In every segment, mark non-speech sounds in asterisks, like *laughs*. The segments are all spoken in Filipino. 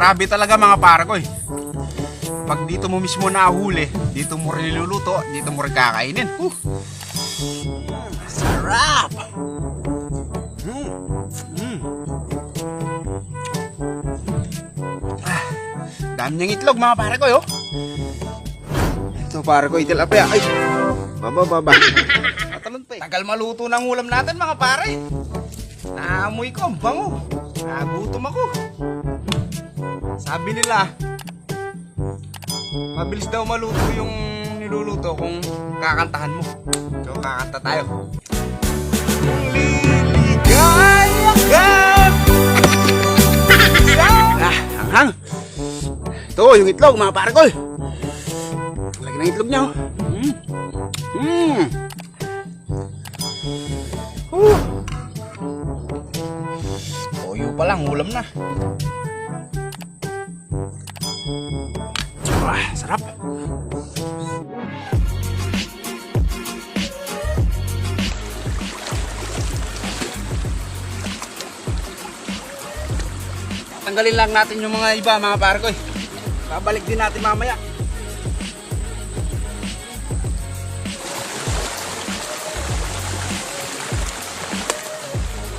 Grabe talaga mga pare ko eh. Pag dito mo mismo nahuli, dito mo rin niluluto, dito mo rin kakainin. Uh. Sarap! Mm. Mm. Ah, dami niyang itlog mga pare ko yo. Ito pare ko, itilapia. Ay, baba, baba. Tatalon pa eh. Tagal maluto ng ulam natin mga pare. Naamoy ko, ang bango. Nagutom ako. Sabi nila, mabilis daw maluto yung niluluto kung kakantahan mo. So, kakanta tayo. Liligaya ka *laughs* Ah, hanghang. Ito, yung itlog, mga pare ko. Lagi ng itlog niya, oh. Mm. Mm. Uh. Toyo pa lang, ulam na. Ah, sarap. Tanggalin lang natin yung mga iba, mga pare ko. eh. Babalik din natin mamaya.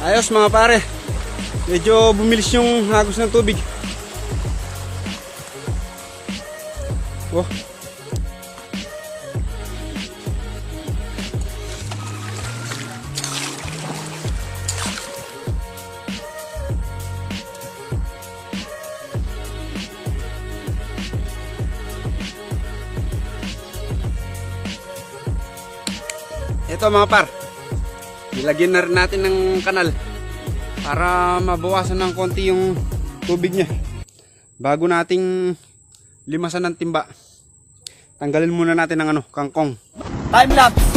Ayos mga pare. Medyo bumilis yung hagos ng tubig. Oh. Ito mga par. Nilagyan na rin natin ng kanal para mabawasan ng konti yung tubig niya. Bago nating limasan ng timba. Tanggalin muna natin ng ano, kangkong. Time lapse.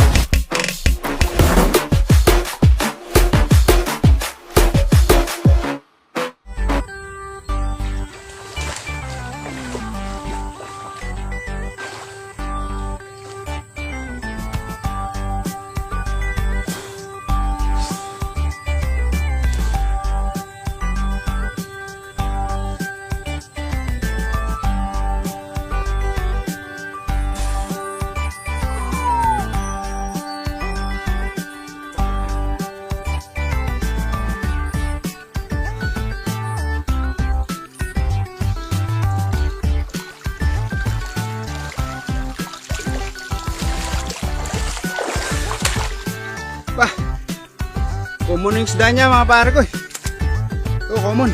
Common yung isda niya mga pare ko eh. Ito, common.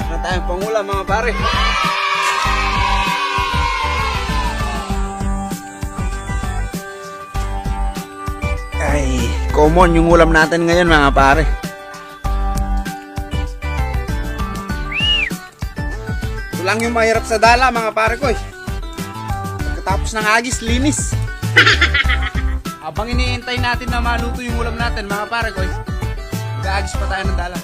Wala tayong pangulam mga pare. Ay, common yung ulam natin ngayon mga pare. Ito lang yung mahirap sa dala mga pare ko eh. Pagkatapos ng agis, linis. *laughs* Habang iniintay natin na maluto yung ulam natin mga pare ko eh. Mag-aagis pa tayo ng dala.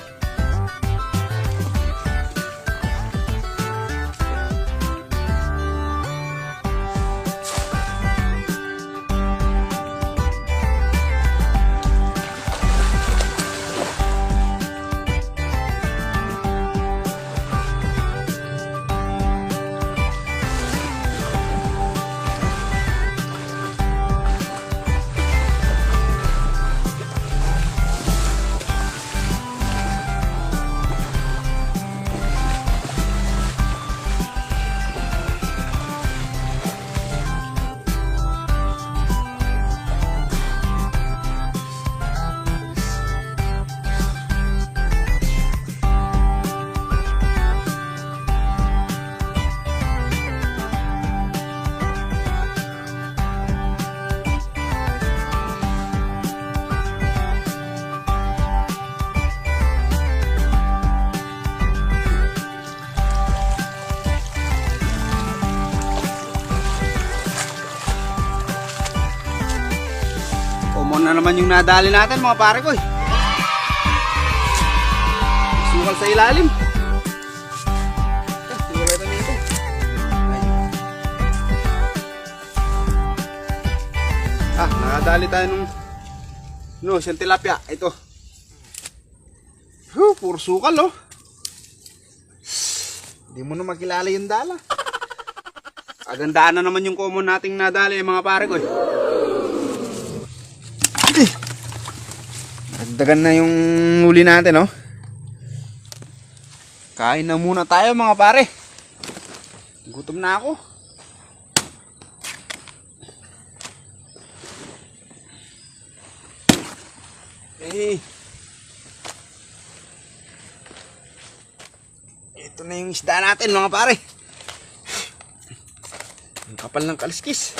Na naman yung nadali natin mga pare ko eh. Sukal sa ilalim. Eh. Ah, nakadali tayo nung No, siyang tilapia. Ito. Huh, puro sukal, oh. Hindi mo na makilala yung dala. Agandaan na naman yung common nating nadali, mga pare ko, eh. Eh. Dagdagan na yung huli natin, oh. Kain na muna tayo, mga pare. Gutom na ako. Eh. Ito na yung isda natin mga pare. Ang kapal ng kaliskis.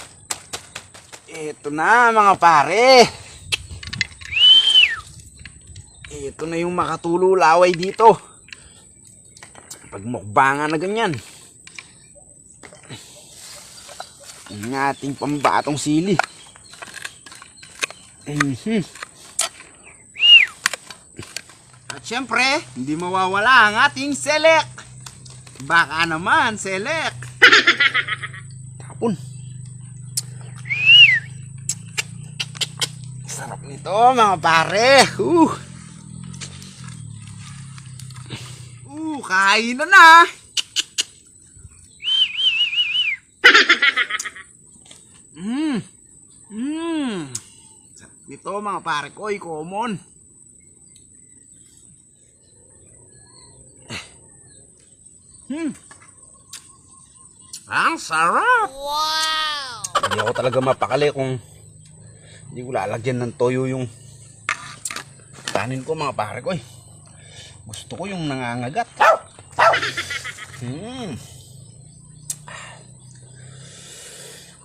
Ito na mga pare. Ito na yung makatulo laway dito. Pagmukbangan na ganyan. Ang ating pambatong sili. Mhm. At syempre, hindi mawawala ang ating selek. Baka naman, selek. *laughs* Tapon. Sarap nito, mga pare. Uh. Kain na na. Mmm. Mmm. Nito, mga pare ko. Common. Hmm. Ang sarap! Wow! Hindi ako talaga mapakali kung hindi ko lalagyan ng toyo yung kanin ko mga pare ko eh. Gusto ko yung nangangagat. Hmm.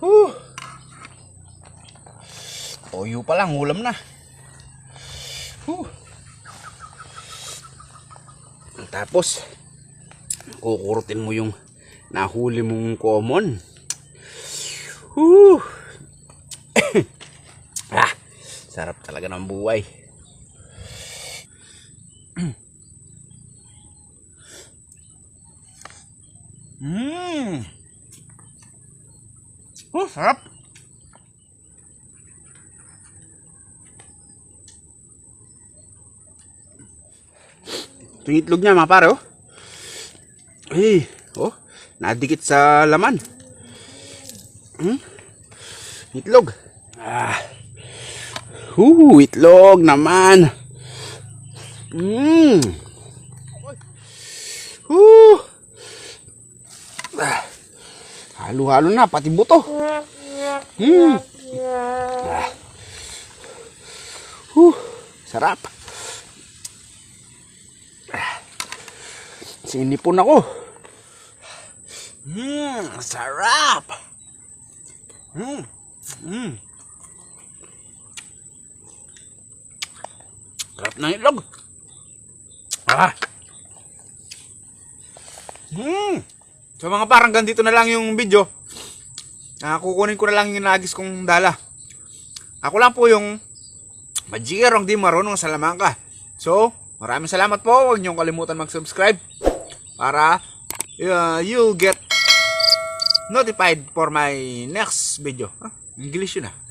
Huh. Toyo pa lang, ulam na. Huh. Tapos, kukurutin mo yung nahuli mong common. Whew. *coughs* ah, sarap talaga ng buhay. Mmm. Oh, sarap. Ito yung itlog niya mga pare oh. Eh, oh, nadikit sa laman. Hmm? Itlog. Ah. Huu, itlog naman. Hmm. Huu. Ah. *sighs* Halo-halo na, pati buto. Hmm. Ah. Huh, sarap. Ah. Sinipon ako. Mmm, sarap. Mmm, mmm. Sarap ng itlog. Ah. Hmm. So mga parang ganito na lang yung video. Ah, kukunin ko na lang yung nagis kong dala. Ako lang po yung Majirong di marunong sa lamangka. So, maraming salamat po. Huwag niyong kalimutan mag-subscribe para uh, you'll get notified for my next video. Ah, English yun ah.